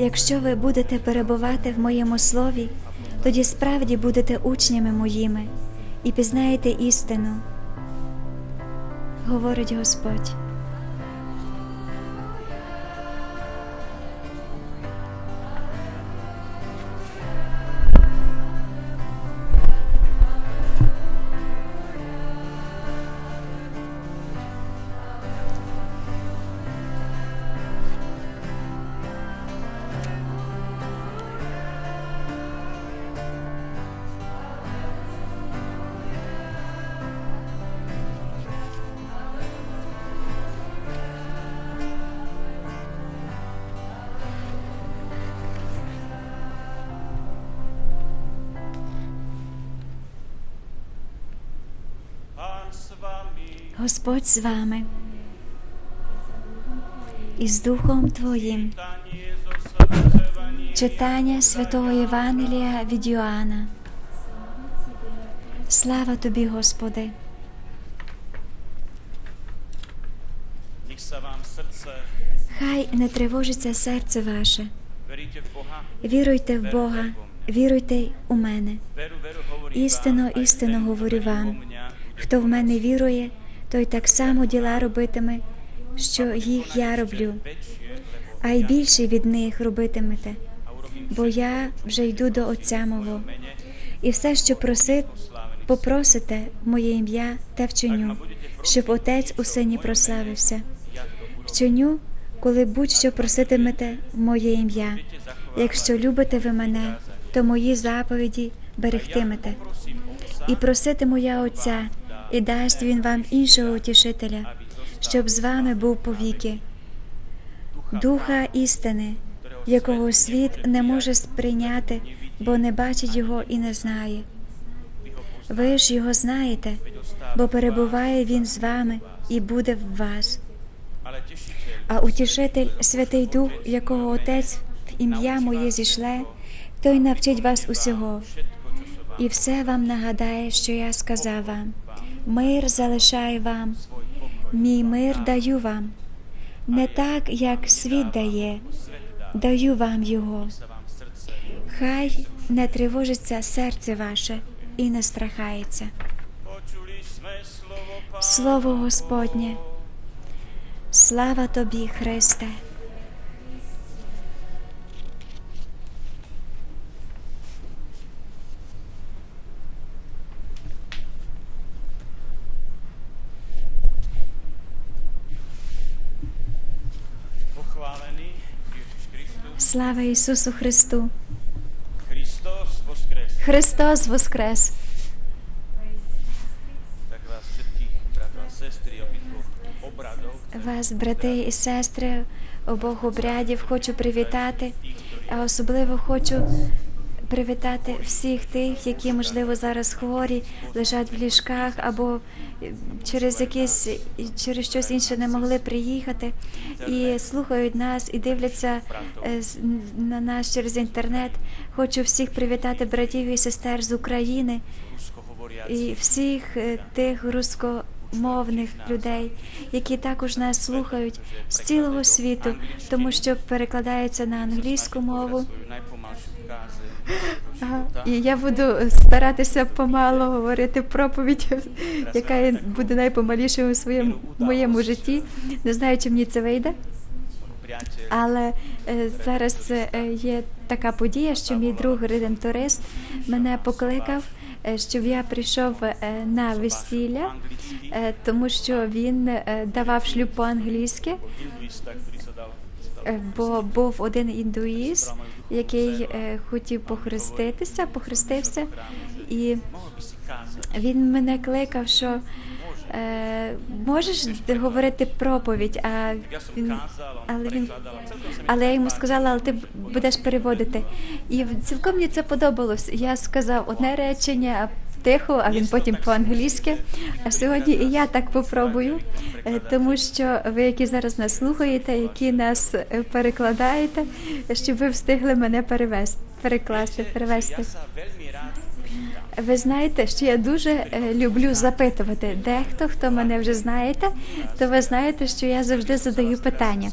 Якщо ви будете перебувати в моєму слові, тоді справді будете учнями моїми і пізнаєте істину, говорить Господь. Господь з вами і з Духом Твоїм. Читання святого Євангелія від Йоанна. Слава тобі, Господи! Хай не тривожиться серце ваше. Віруйте в Бога, віруйте у мене. Істинно, істинно говорю вам. Хто в мене вірує, той так само діла робитиме, що їх я роблю, а й більше від них робитимете, бо я вже йду до Отця мого. І все, що просит, попросите в моє ім'я, те вчиню, щоб Отець у Сині прославився. Вчиню, коли будь-що проситимете в моє ім'я. Якщо любите ви мене, то мої заповіді берегтимете. І проситиму я Отця, і дасть він вам іншого утішителя, щоб з вами був повіки, духа істини, якого світ не може сприйняти, бо не бачить його і не знає. Ви ж його знаєте, бо перебуває він з вами і буде в вас. А утішитель, Святий Дух, якого Отець в ім'я моє зішле, той навчить вас усього, і все вам нагадає, що я сказав вам. Мир залишаю вам, мій мир даю вам. Не так, як світ дає, даю вам його. Хай не тривожиться серце ваше і не страхається. Слово Господнє. Слава тобі, Христе. Слава Ісусу Христу! Христос Воскрес! Христос Воскрес! Вас, брати і сестри, обох обрядів хочу привітати, а особливо хочу привітати всіх тих, які, можливо, зараз хворі, лежать в ліжках або е, через якісь через щось інше не могли приїхати і слухають нас і дивляться е, на нас через інтернет. Хочу всіх привітати братів і сестер з України і всіх е, тих руськомовних людей, які також нас слухають з цілого світу, тому що перекладається на англійську мову. І я буду старатися помало говорити проповідь, яка буде найпомалішою у своєму моєму житті. Не знаю, чи мені це вийде. Але е, зараз е, є така подія, що мій друг редемторист мене покликав, е, щоб я прийшов на весілля, тому що він давав шлюб по-англійськи, hinduista, бо був один індуїст, який е, хотів похреститися, похрестився, і він мене кликав, що е, можеш говорити проповідь, а він, але він Але я йому сказала, але ти будеш переводити. І цілком мені це подобалось. Я сказав одне речення тихо, а він потім по-англійськи. А сьогодні і я так попробую, е, тому що ви, які зараз нас слухаєте, які нас е, перекладаєте, щоб ви встигли мене перевести, перекласти, перевести. Ви знаєте, що я дуже е, люблю запитувати. Дехто, хто мене вже знаєте, то ви знаєте, що я завжди задаю питання.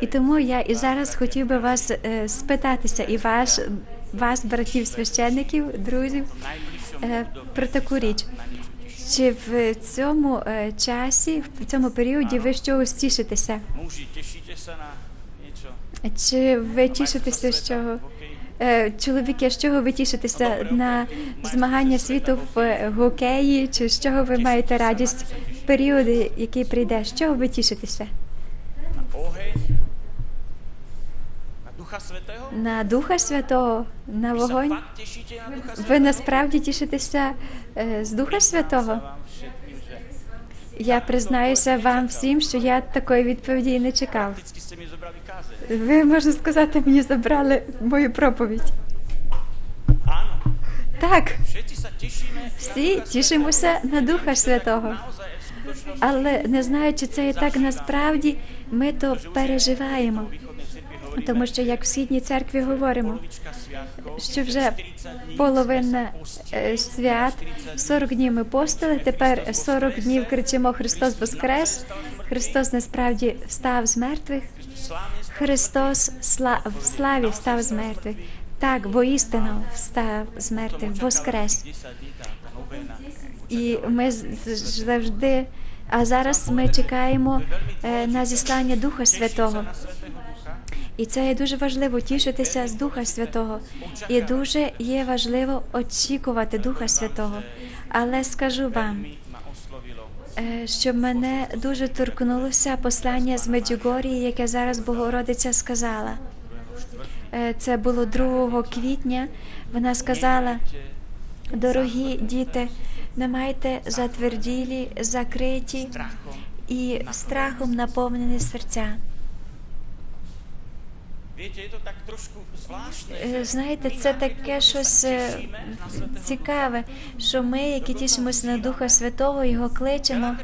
І тому я і зараз хотів би вас спитатися, і ваш, вас, братів священників, друзів, про таку річ. Чи в цьому е, часі, в цьому періоді ви чогось тішитеся? Чи ви тішитеся з чого? Е, Чоловіки, з чого ви тішитеся на змагання світу в е, хокеї, чи з чого ви маєте радість в періоди, який прийде? З чого ви тішитеся? На Духа Святого, на вогонь? Ви насправді тішитеся е, з Духа Святого? Я признаюся вам всім, що я такої відповіді і не чекав. Ви можна сказати, мені забрали мою проповідь. Так, всі тішимося на Духа Святого. Але не знаю, чи це і так насправді, ми то переживаємо. Тому що як в східній церкві говоримо, що вже половина е, свят, 40 40 днів ми постили, тепер 40 днів кричимо Христос Воскрес, Христос насправді встав з мертвих, Христос сла- в славі встав з мертвих. Так, воістину встав з мертвих, Воскрес. 10 dní tá, tá novena. І ми завжди. А зараз ми чекаємо е, на зіслання Духа Святого. І це є дуже важливо тішитися з Духа Святого. І дуже є важливо очікувати Духа Святого. Але скажу вам, е, що мене дуже торкнулося послання з Меджугорії, яке зараз Богородиця сказала. Е, Це було 2 квітня. Вона сказала: дорогі діти, не майте затверділі, закриті і страхом наповнені серця. Знаєте, це таке щось е, цікаве, що ми, які тішимося на Духа Святого, його кличемо,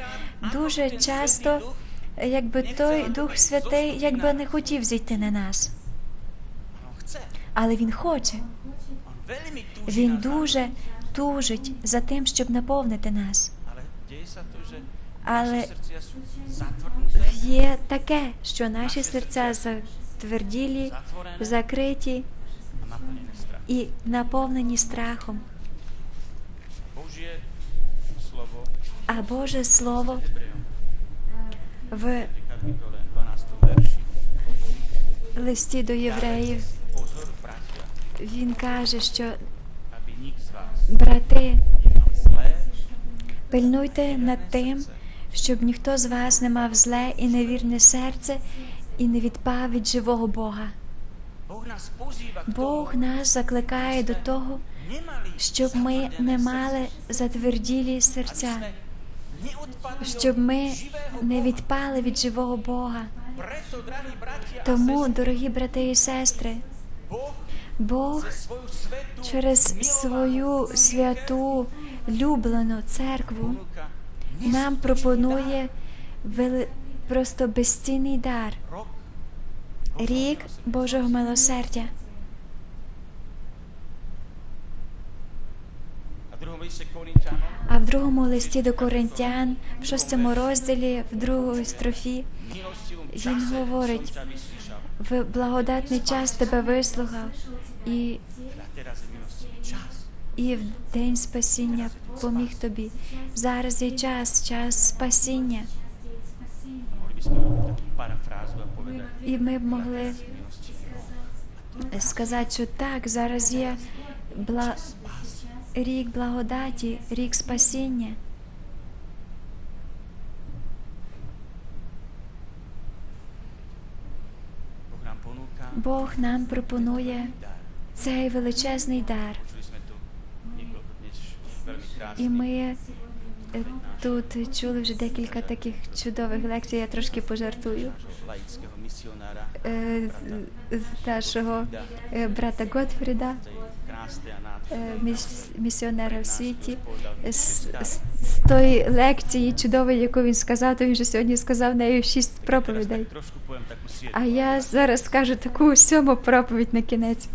дуже часто, е, якби той Дух Святий якби не хотів зійти на нас, але він хоче. Він дуже тужить за тим, щоб наповнити нас. Zatvrdnuté, Є таке, що наші серця затверділі, закриті і наповнені страхом. А Боже Слово в v kapitole 12. verši. листі до євреїв він каже, що брати, пильнуйте над тим, щоб ніхто з вас не мав зле і невірне серце і не відпав від живого Бога. Бог нас закликає до того, щоб ми не мали затверділі серця, щоб ми не відпали від живого Бога. Тому, дорогі брати і сестри, Бог через свою святу люблену церкву нам пропонує просто безцінний дар, рік Божого милосердя. А в другому листі до Коринтян, в шостому розділі, в другій строфі, Він говорить, в благодатний час тебе вислухав, і, і в день спасіння поміг тобі. Зараз є час, час спасіння. І ми б могли сказати, що так, зараз є бла... рік благодаті, рік спасіння. Бог нам пропонує цей величезний дар. І ми тут чули вже декілька таких чудових лекцій. Я трошки пожартую е, з, нашого е, брата Готфріда, е, місіонера в світі. З, з, тої лекції чудової, яку він сказав, то він же сьогодні сказав нею шість проповідей. А я зараз скажу таку сьому проповідь на кінець.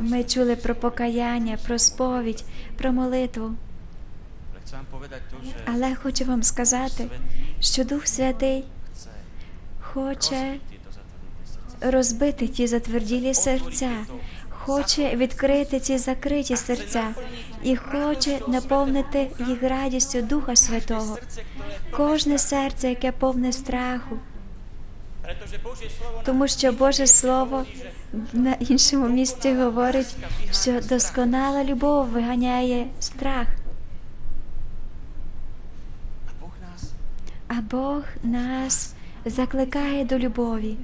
Ми чули про покаяння, про сповідь, про молитву. Але хочу вам сказати, що Дух Святий хоче розбити ті затверділі серця, хоче відкрити ці закриті серця і хоче наповнити їх радістю Духа Святого. Кожне серце, яке повне страху, тому що Боже Слово на іншому місці говорить, що досконала любов виганяє страх, а Бог нас закликає до любові.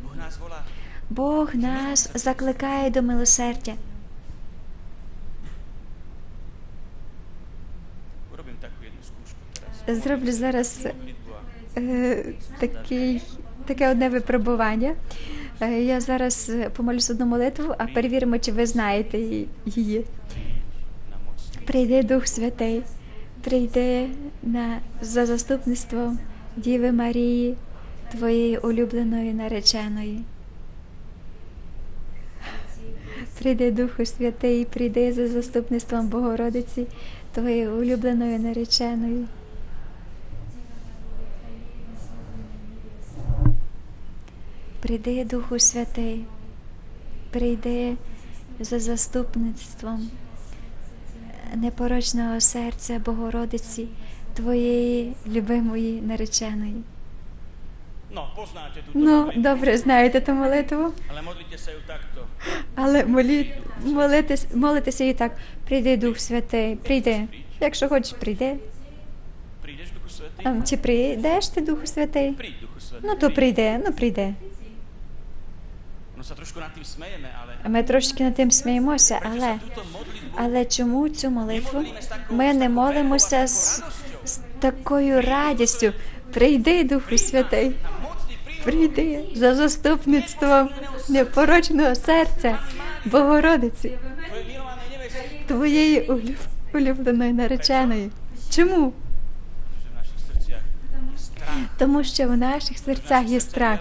Бог нас закликає до милосердя. Зроблю зараз е, такий, таке одне випробування. Е, я зараз е, помолюсь одну молитву, а перевіримо, чи ви знаєте її-. Прийди Дух Святий, прийди на, за заступництвом Діви Марії, твоєї улюбленої нареченої. Прийди Духу Святий, прийди за заступництвом Богородиці, твоєї улюбленої нареченої. Прийди, Духу Святий, прийди за заступництвом непорочного серця Богородиці, твоєї любимої нареченої. Ну, добре, знаєте ту молитву, але молі, молитесь, молитеся і так. Прийди, Дух Святий, прийди. Якщо хочеш, прийди. Svetý? Чи прийдеш ти, Духу Святий? Ну то прийди, ну прийди. Ми трошки над тим сміємося, але але чому цю молитву ми не молимося з, з такою радістю? Прийди, Духу Святий, прийди за заступництвом непорочного серця Богородиці, твоєї улюбленої нареченої. Чому? že v našich srdciach je strach. Тому що в наших серцях є страх.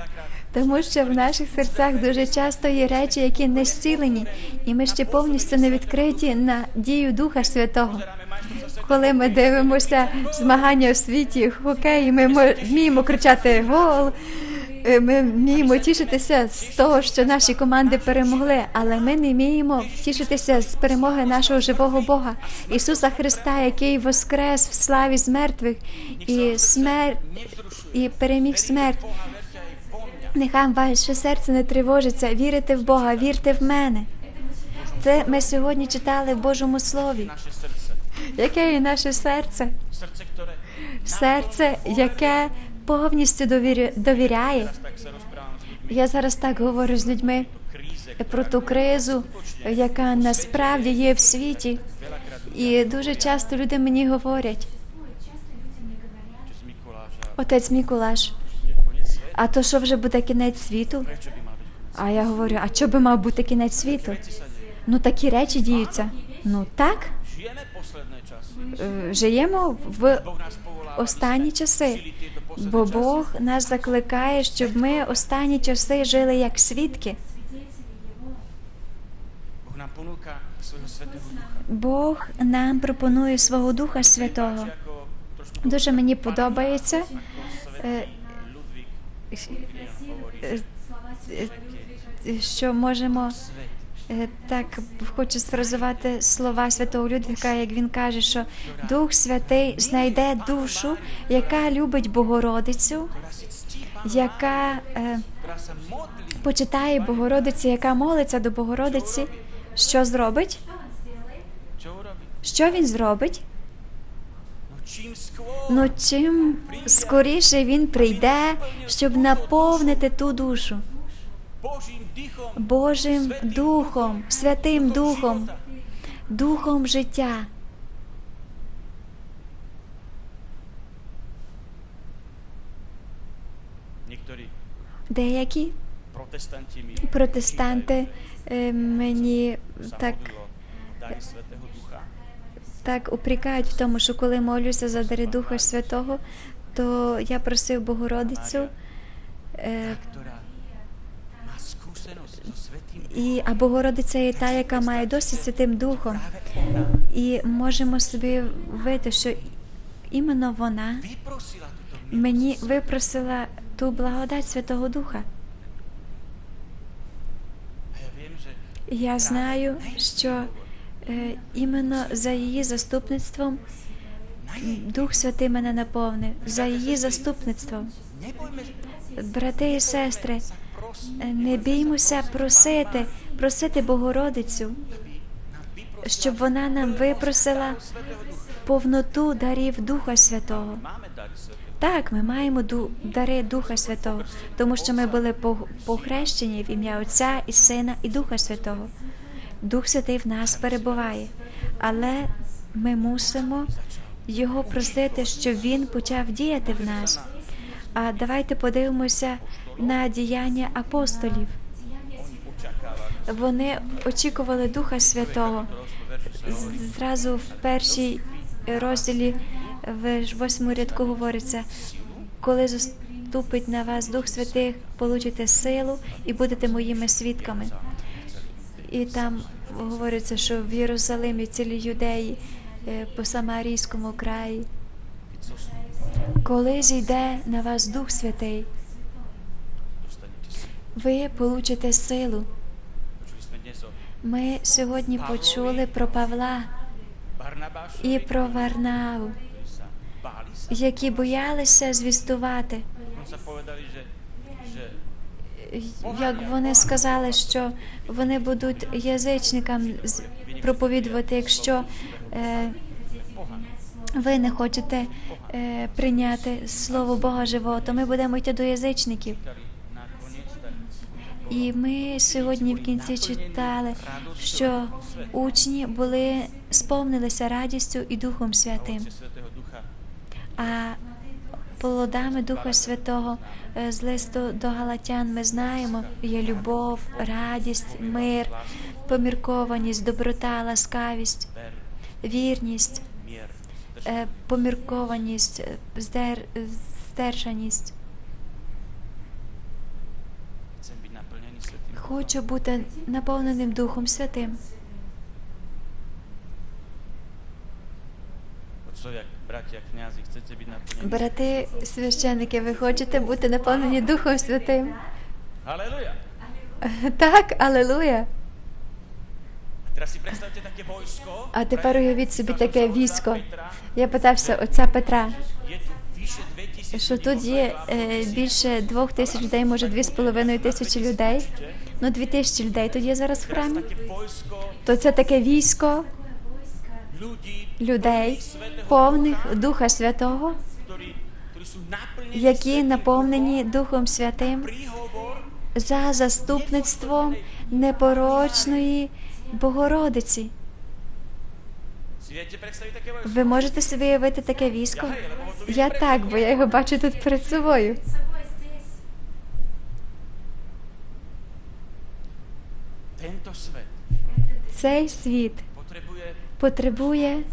Тому що в наших серцях дуже часто є речі, які не зцілені, і ми ще повністю не відкриті на дію Духа Святого. Коли ми дивимося змагання у світі хокей, ми вміємо кричати гол. е, Ми вміємо тішитися з того, що наші команди перемогли, але ми не вміємо тішитися з перемоги нашого живого Бога, Ісуса Христа, який воскрес в славі з мертвих і смерть і переміг смерть. Нехай ваше серце не тривожиться, вірите в Бога, вірте в мене. Це ми сьогодні читали в Божому Слові. Яке є наше серце? Серце, яке повністю довіря- довіряє. Я зараз так говорю з людьми про ту кризу, яка насправді є в світі. І дуже часто люди мені говорять: отець Мікулаш. А то що вже буде кінець світу? А я говорю: а що би мав бути кінець світу? Ну такі речі діються. Ну так, е, живемо в останні часи. Бо. Бог нас закликає, щоб ми останні часи жили як свідки. Бог нам пропонує свого Духа Святого. Дуже мені подобається, що можемо е, так хочу сфразувати слова святого Людвіка, як він каже, що Дух Святий знайде душу, яка любить Богородицю, яка е, почитає Богородиці, яка молиться до Богородиці. Що зробить? Що він зробить? Ну чим скоріше він прийде, щоб наповнити ту душу Божим Духом, Святим Духом, Духом життя. Деякі протестанти е, мені так, так упрікають в тому, що коли молюся за дари Духа Святого, то я просив Богородицю, е, І а Богородиця є та, яка має досвід Святим Духом. І можемо собі вийти, що іменно вона мені випросила ту благодать Святого Духа. Я знаю, що іменно за її заступництвом Дух Святий мене наповнив. За її заступництвом. Брати і сестри, е, не біймося просити, просити Богородицю, щоб вона нам випросила повноту дарів Духа Святого. Так, ми маємо дари Духа Святого, тому що ми були пох- похрещені в ім'я Отця і Сина і Духа Святого. Дух Святий в нас перебуває, але ми мусимо його просити, щоб він почав діяти в нас. А давайте подивимося на діяння апостолів. Вони очікували Духа Святого. Зразу в першій розділі в восьмому рядку говориться, коли заступить на вас Дух Святий, получите силу і будете моїми свідками. І там говориться, що в Єрусалимі, цілій юдеї, е, по Самарійському краї, коли зійде на вас Дух Святий, ви получите силу. Ми сьогодні почули про Павла і про sa. які боялися звістувати. Як вони сказали, що вони будуть язичникам проповідувати, якщо е, ви не хочете е, прийняти слово Бога живого, то ми будемо йти до язичників. І ми сьогодні в кінці читали, що учні були сповнилися радістю і Духом Святим. А плодами Духа Святого е, з листу до Галатян ми знаємо є любов, радість, мир, поміркованість, доброта, ласкавість, вірність, е, поміркованість, е, здер, здержаність. Хочу бути наповненим Духом Святим. Брати священники, ви хочете бути наповнені Духом Святим? Так, алелуя. А тепер уявіть собі таке військо. Я питався отця Петра, Je tu vyše 2000 що тут є е, більше двох тисяч людей, може дві з половиною тисячі людей. Ну, дві тисячі людей тут є зараз в храмі. То це таке військо людей, повних Духа Святого, які наповнені Духом Святим за заступництвом непорочної Богородиці. Ви можете собі уявити таке військо? Я так, бо я його бачу тут перед собою. Цей світ потребує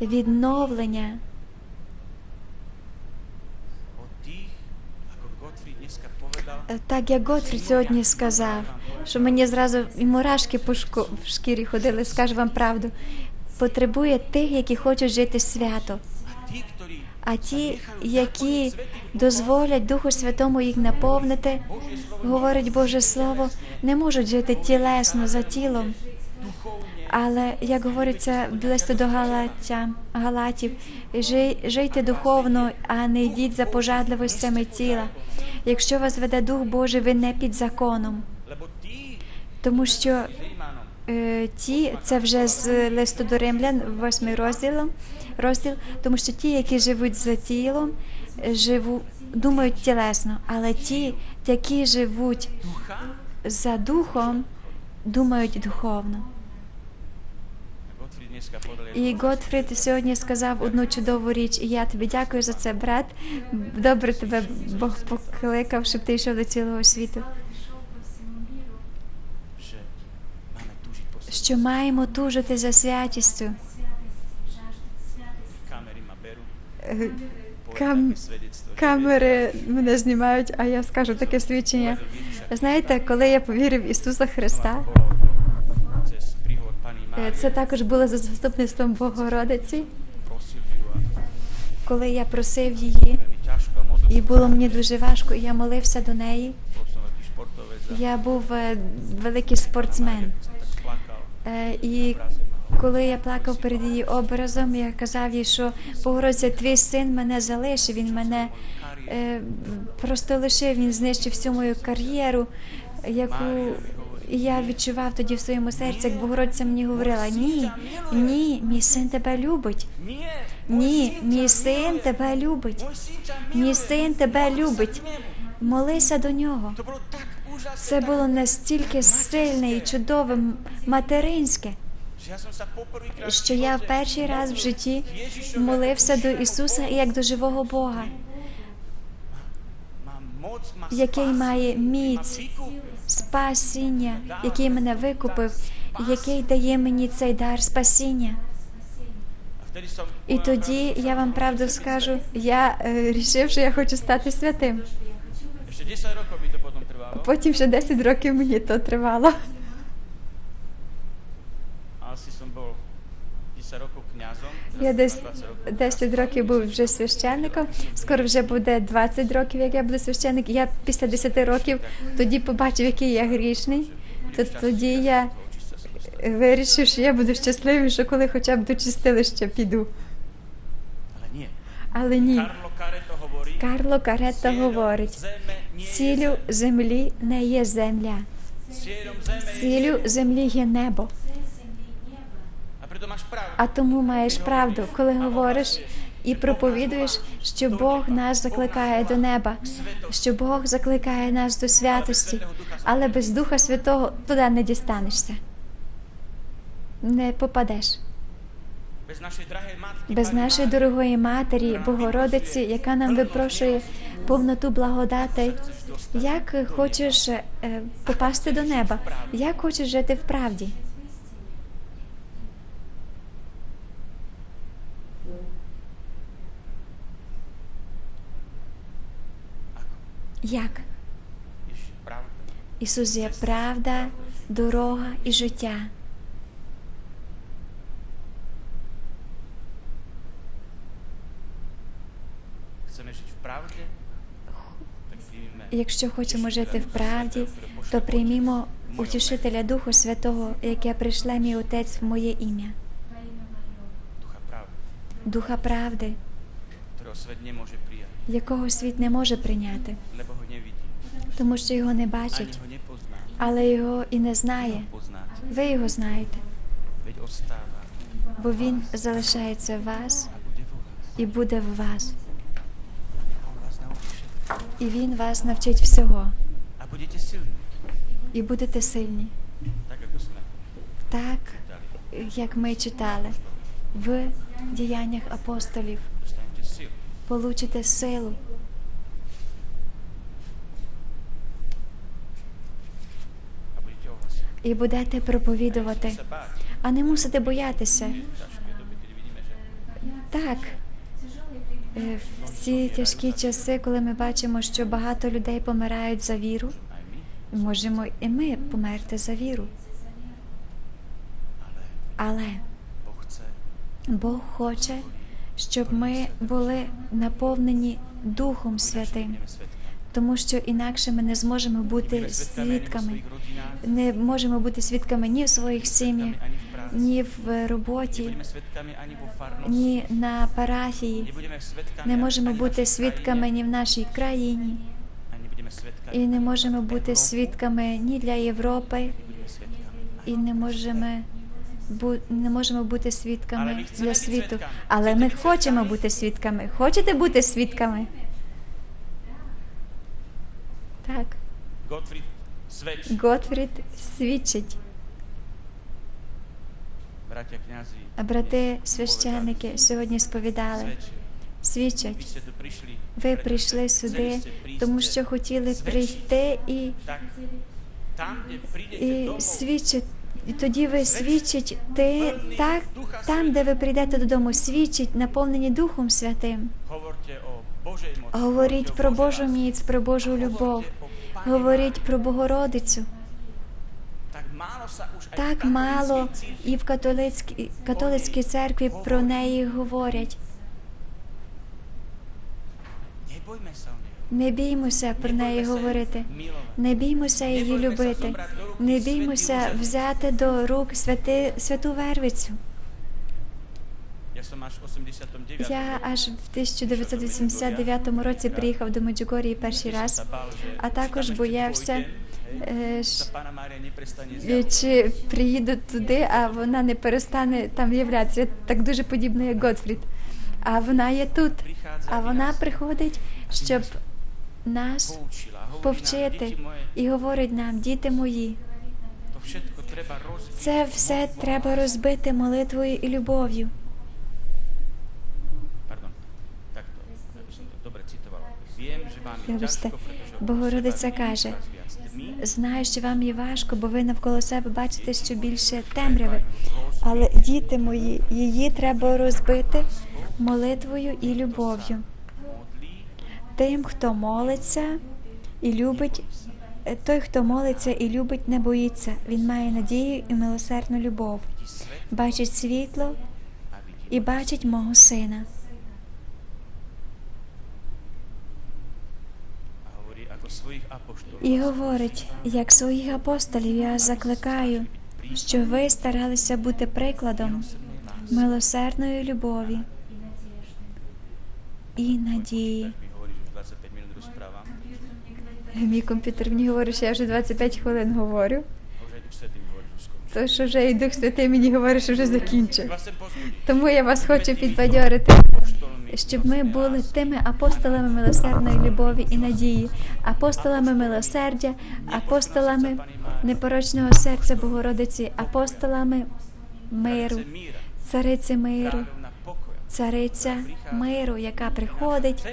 відновлення Е, Так як Готфрід сьогодні сказав, що мені зразу і мурашки по шко- в шкірі ходили, скажу вам правду. Потребує тих, які хочуть жити свято. А ті, які дозволять Духу Святому їх наповнити, говорить Боже Слово, не можуть жити тілесно за тілом. Але як говориться в листі до Галатян, Галатів, «Жи- жийте духовно, а не йдіть за пожадливостями тіла. Якщо вас веде Дух Божий, ви не під законом. Тому що е, ті, це вже з листу до римлян, восьмий розділ, розділ, тому що ті, які живуть за тілом, живу, думають тілесно, але ті, які живуть за духом, думають духовно. І Готфрід сьогодні сказав одну чудову річ, і я тобі дякую за це, брат. Добре тебе Бог покликав, щоб ти йшов до цілого світу. Що маємо тужити за святістю. Že Камери мене знімають, а я скажу таке свідчення. Знаєте, коли я повірив в Ісуса Христа, це також було за заступництвом Богородиці, коли я просив її, і було мені дуже важко, і я молився до неї. Я був е, великий спортсмен. Е, І коли я плакав перед її образом, я казав їй, що Богородиця, твій син мене залишив, він мене е, просто лишив, він знищив всю мою кар'єру, яку і я відчував тоді в своєму серці, як Богородиця мені говорила: ні, ні, мій син тебе любить. Ні, мій син тебе любить. Мій син тебе любить. Молися до нього. Це було настільки сильне і чудове, материнське. що я в перший раз в житті молився до Ісуса як до живого Бога, який має міць. Спасіння, який мене викупив, який дає мені цей дар спасіння. І тоді я вам правду скажу, я е, рішив, що я хочу стати святим. svätý. Ešte 10 rokov mi to potom trvalo. Потім ще 10 років мені то тривало. Я десь mám 20 rokov 10 років був вже священником. Скоро вже буде 20 років, як я буду священник. Я після 10 років тоді побачив, який я грішний. То тоді я вирішив, що я буду щасливий, що коли хоча б до чистилища піду. Але ні. Карло Каретта говорить: цілю землі не є земля, цілю землі є небо. А тому маєш правду, коли говориш і проповідуєш, що Бог нас закликає до неба, що Бог закликає нас до святості, але без Духа Святого туди не дістанешся. Не попадеш. Без нашої дорогої матері, Богородиці, яка нам випрошує повноту благодатей. Як хочеш е, попасти до неба? Як хочеш жити в правді? Як? Ісус є правда, дорога і життя. Якщо хочемо жити в правді, то приймімо утішителя Духу Святого, яке прийшле мій Отець в моє ім'я, Духа правди, якого світ не може прийняти, тому що його не бачить, але його і не знає. Ви його знаєте, бо він залишається в вас і буде в вас, і він вас навчить всього, і будете сильні, так як ми читали в діяннях апостолів. Получите силу. І будете проповідувати, а не мусите боятися. Так, е, в ці тяжкі часи, коли ми бачимо, що багато людей помирають за віру, можемо і ми померти за віру. Але Бог хоче, щоб ми були наповнені Духом Святим. Тому що інакше ми не зможемо бути свідками, не можемо бути свідками ні в своїх сім'ях, ні в роботі, ani vo ні на парафії. Не можемо бути свідками ні в нашій країні, і не можемо бути свідками ні для Європи, і не можемо бу- не можемо бути свідками для світу. Але ми хочемо бути свідками. Хочете бути свідками? Так. Готфрід свідчить. bratia kňazi, брати священники сьогодні сповідали, свідчать. Ви прийшли сюди, тому що хотіли прийти і, і domov, свідчить. І тоді ви свідчить ти так, там, де ви прийдете додому, свідчить, наповнені Духом Святим. Говоріть про Божу міць, про Божу любов. говорить про Богородицю. Так мало і в католицькій, католицькій церкві про неї говорять. Не біймося про неї говорити. Не біймося її любити. Не біймося взяти до рук святи, святу Вервицю. Я аж в 1989 році приїхав до Меджугорії перший раз, а також боявся, е, е, чи приїду туди, а вона не перестане там являтися. Так дуже подібна, як Готфрід. А вона є тут. А вона приходить, щоб нас повчити і говорить нам, діти мої, це все треба розбити молитвою і любов'ю. Вибачте, Богородиця каже, Знаю, що вам є важко, бо ви навколо себе бачите, що більше темряви. Але діти мої, її треба розбити молитвою і любов'ю. Тим, хто молиться і любить, той, хто молиться і любить, не боїться. Він має надію і милосердну любов. Бачить світло і бачить мого сина. І говорить, як своїх апостолів я закликаю, що ви старалися бути прикладом милосердної любові і надії. Mi hovorí, že už 25 Мій комп'ютер мені говорить, що я вже 25 хвилин говорю, то що вже і Дух Святий мені говорить, що вже закінчив. Тому я вас хочу підбадьорити, щоб ми були тими апостолами милосердної любові і надії, апостолами милосердя, апостолами непорочного серця Богородиці, апостолами миру, цариці миру, цариця миру, яка приходить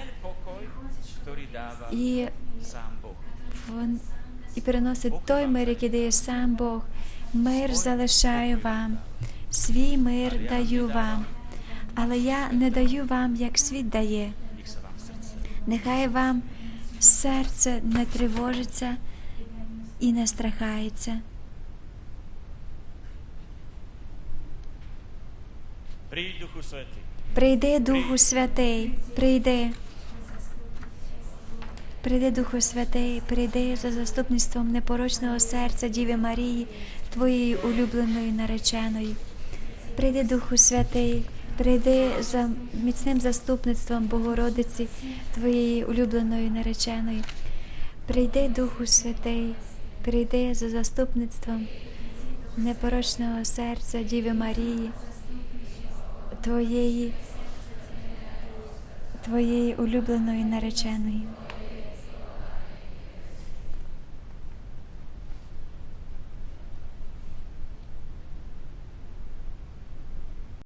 і, вон- і приносить той мир, який дає сам Бог. Мир залишаю вам, свій мир даю вам, але я не даю вам, як світ дає. Нехай вам серце не тривожиться і не страхається. Прийди, Духу Святий, прийди. Прийди, Духу Святий, прийди за заступництвом непорочного серця Діви Марії, твоєї улюбленої нареченої. Прийди, Духу Святий, прийди за міцним заступництвом Богородиці, твоєї улюбленої нареченої. Прийди, Духу Святий, прийди за заступництвом непорочного серця Діви Марії, твоєї, твоєї улюбленої нареченої.